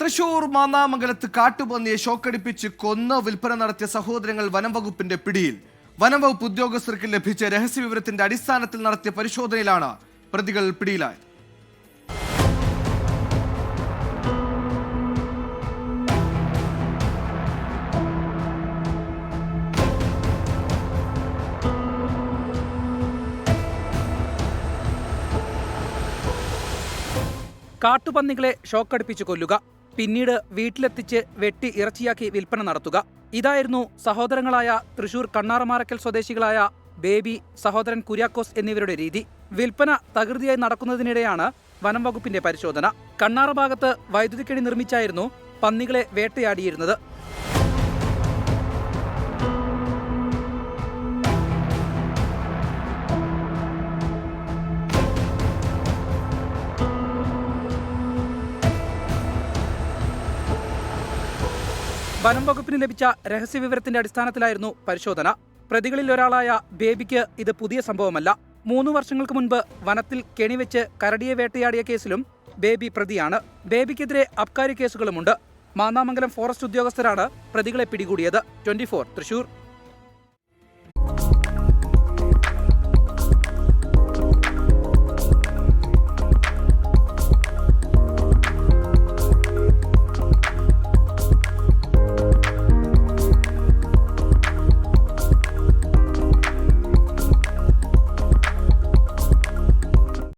തൃശൂർ മാന്നാമംഗലത്ത് കാട്ടുപന്നിയെ ഷോക്കടിപ്പിച്ച് കൊന്ന വിൽപ്പന നടത്തിയ സഹോദരങ്ങൾ വനം വകുപ്പിന്റെ പിടിയിൽ. വനം വകുപ്പ് ഉദ്യോഗസ്ഥർക്ക് ലഭിച്ച രഹസ്യവിവരത്തിന്റെ അടിസ്ഥാനത്തിൽ നടത്തിയ പരിശോധനയിലാണ് പ്രതികൾ പിടിയിലായത്. കാട്ടുപന്നികളെ ഷോക്കടിപ്പിച്ച് കൊല്ലുക. പിന്നീട് വീട്ടിലെത്തിച്ച് വെട്ടി ഇറച്ചിയാക്കി വിൽപ്പന നടത്തുക. ഇതായിരുന്നു സഹോദരങ്ങളായ തൃശൂർ കണ്ണാറമാരക്കൽ സ്വദേശികളായ ബേബി സഹോദരൻ കുര്യാക്കോസ് എന്നിവരുടെ രീതി. വിൽപ്പന തകൃതിയായി നടക്കുന്നതിനിടെയാണ് വനം വകുപ്പിന്റെ പരിശോധന. കണ്ണാറ ഭാഗത്ത് വൈദ്യുതിക്കെണി നിർമ്മിച്ചായിരുന്നു പന്നികളെ വേട്ടയാടിയിരുന്നത്. വനം വകുപ്പിന് ലഭിച്ച രഹസ്യവിവരത്തിന്റെ അടിസ്ഥാനത്തിലായിരുന്നു പരിശോധന. പ്രതികളിൽ ഒരാളായ ബേബിക്ക് ഇത് പുതിയ സംഭവമല്ല. മൂന്ന് വർഷങ്ങൾക്ക് മുൻപ് വനത്തിൽ കെണിവെച്ച് കരടിയെ വേട്ടയാടിയ കേസിലും ബേബി പ്രതിയാണ്. ബേബിക്കെതിരെ അബ്കാരി കേസുകളുമുണ്ട്. മാന്നാമംഗലം ഫോറസ്റ്റ് ഉദ്യോഗസ്ഥരാണ് പ്രതികളെ പിടികൂടിയത്. ട്വന്റി തൃശൂർ.